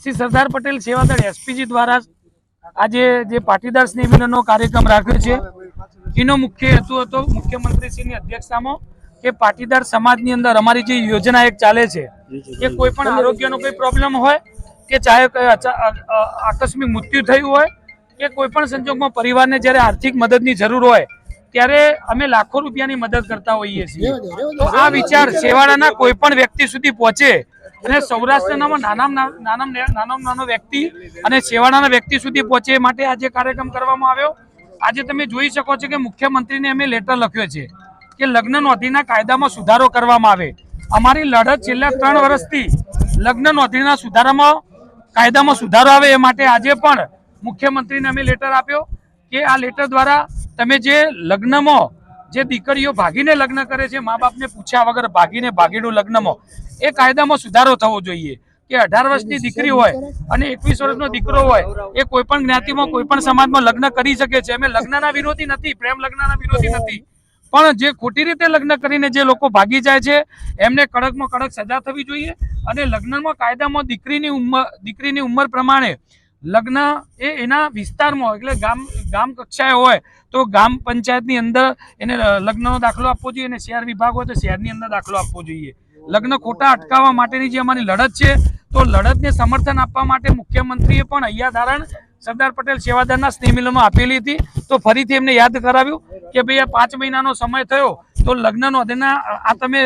Shri Sardar Patel Sevadal SPG દ્વારા આજે જે પાટીદાર સ્નેહીનો કાર્યક્રમ રાખ્યો છે, એનો મુખ્ય હેતુ હતો મુખ્યમંત્રીશ્રીની અધ્યક્ષતામાં કે પાટીદાર સમાજની અંદર અમારી જે યોજના એક ચાલે છે કે કોઈ પણ આરોગ્યનો કોઈ પ્રોબ્લેમ હોય કે ચાહે આકસ્મિક મૃત્યુ થયું હોય કે કોઈ પણ સંજોગમાં પરિવારને જ્યારે આર્થિક મદદની જરૂર હોય ત્યારે અમે લાખો રૂપિયાની મદદ કરતા હોઈએ છીએ. તો આ વિચાર છેવાડાના કોઈ પણ વ્યક્તિ સુધી પહોંચે અને સૌરાષ્ટ્રના નાનામાં નાનામાં નાનો વ્યક્તિ અને છેવાડાના વ્યક્તિ સુધી પહોંચે એ માટે આજે કાર્યક્રમ કરવામાં આવ્યો. આજે તમે જોઈ શકો છો કે મુખ્યમંત્રીને અમે લેટર લખ્યો છે કે લગ્ન નોંધણીના કાયદામાં સુધારો કરવામાં આવે. અમારી લડત છેલ્લા ત્રણ વર્ષથી લગ્ન નોંધણીના સુધારામાં કાયદામાં સુધારો આવે એ માટે આજે પણ મુખ્યમંત્રીને અમે લેટર આપ્યો કે આ લેટર દ્વારા તમે જે લગ્નમાં જે દીકરીઓ ભાગીને લગ્ન કરે છે, મા બાપને પૂછ્યા વગર ભાગીને ભાગીનું લગ્નમાં એ કાયદામાં સુધારો થવો જોઈએ કે અઢાર વર્ષની દીકરી હોય અને એકવીસ વર્ષનો દીકરો હોય, એ કોઈ પણ જ્ઞાતિમાં કોઈ પણ સમાજમાં લગ્ન કરી શકે છે. અમે લગ્નના વિરોધી નથી, પ્રેમ લગ્નના વિરોધી નથી. પણ જે ખોટી રીતે લગ્ન કરીને જે લોકો ભાગી જાય છે, એમને કડકમાં કડક સજા થવી જોઈએ અને લગ્નમાં કાયદામાં દીકરીની ઉંમર દીકરીની ઉંમર પ્રમાણે લગ્ન એ એના વિસ્તારમાં એટલે ગામ ગામ કક્ષાએ હોય, તો ગામ પંચાયતની અંદર એને લગ્નનો દાખલો આપવો જોઈએ, અને શહેર વિભાગ હોય તો શહેરની અંદર દાખલો આપવો જોઈએ. લગ્ન ખોટા અટકાવવા માટેની જે અમારી લડત છે, તો લડતને સમર્થન આપવા માટે મુખ્યમંત્રીએ પણ અહીંયા ધારણ સરદાર પટેલ સેવાદારના સ્નેહમિલનમાં આપેલી હતી. તો ફરીથી એમને યાદ કરાવ્યું કે ભાઈ, આ પાંચ મહિનાનો સમય થયો, તો લગ્ન નોંધીના આ તમે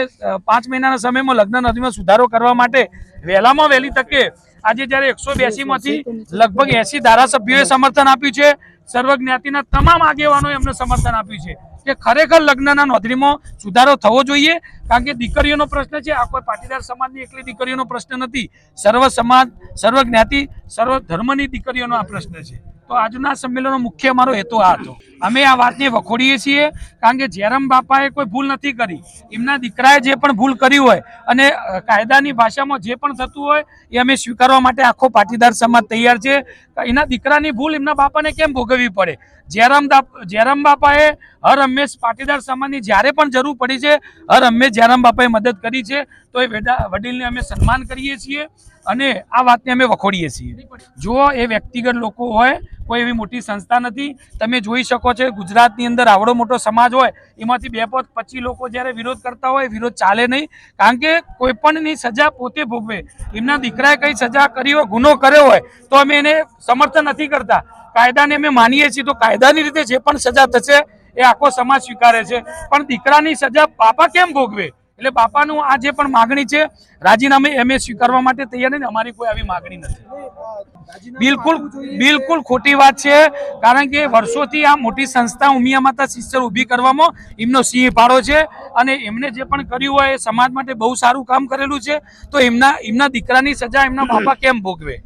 પાંચ મહિનાના સમયમાં લગ્ન નોંધીમાં સુધારો કરવા માટે વહેલામાં વહેલી તકે આજે જ્યારે એકસો માંથી લગભગ એસી ધારાસભ્યોએ સમર્થન આપ્યું છે સર્વ જ્ઞાતિના તમામ આગેવાનોએ એમને સમર્થન આપ્યું છે કે ખરેખર લગ્નના નોંધણીમાં સુધારો થવો જોઈએ કારણ કે દીકરીઓનો પ્રશ્ન છે આ કોઈ પાટીદાર સમાજની એકલી દીકરીઓનો પ્રશ્ન નથી. સર્વ સમાજ સર્વ જ્ઞાતિ સર્વ ધર્મની દીકરીઓનો આ પ્રશ્ન છે. તો આજના સંમેલનનો મુખ્ય અમારો હેતુ આ હતો. અમે આ વાતને વખોડીએ છીએ, કારણ કે જેરમ બાપાએ કોઈ ભૂલ નથી કરી. એમના દીકરાએ જે પણ ભૂલ કરી હોય અને કાયદાની ભાષામાં જે પણ થતું હોય, એ અમે સ્વીકારવા માટે આખો પાટીદાર સમાજ તૈયાર છે. એના દીકરાની ભૂલ એમના બાપાને કેમ ભોગવવી પડે? જેરામ જેરામ બાપાએ હર હંમેશ પાટીદાર સમાજની જ્યારે પણ જરૂર પડી છે, હર હંમેશ જયરામ બાપાએ મદદ કરી છે, તો એ વેડા- વડીલને અમે સન્માન કરીએ છીએ અને આ વાતને અમે વખોડીએ છીએ. જો એ વ્યક્તિગત લોકો હોય, કોઈ એવી મોટી સંસ્થા નથી, તમે જોઈ શકો છો ગુજરાતની અંદર આવડો મોટો સમાજ હોય, એમાંથી બે પોત પચીસ લોકો જ્યારે વિરોધ કરતા હોય, વિરોધ ચાલે નહીં, કારણ કે કોઈ પણની સજા પોતે ભોગવે. એમના દીકરાએ કંઈ સજા કરી હોય, ગુનો કર્યો હોય, તો અમે એને સમર્થન નથી કરતા. કાયદાને અમે માનીએ છીએ, તો કાયદાની રીતે જે પણ સજા થશે એ આખો સમાજ સ્વીકારે છે. પણ દીકરાની સજા બાપા કેમ ભોગવે? એટલે બાપાનું આ જે પણ માગણી છે, રાજીનામે એમએ સ્વીકારવા માટે તૈયાર નથી અમારી કોઈ આવી માગણી નથી. બિલકુલ બિલકુલ ખોટી વાત છે, કારણ કે વર્ષોથી આ મોટી સંસ્થા ઉમિયા માતા સિસ્ટર ઊભી કરવામાં એમનો સિંહ ફાળો છે અને એમને જે પણ કર્યું હોય એ સમાજ માટે બહુ સારું કામ કરેલું છે. તો એમના એમના દીકરાની સજા એમના બાપા કેમ ભોગવે?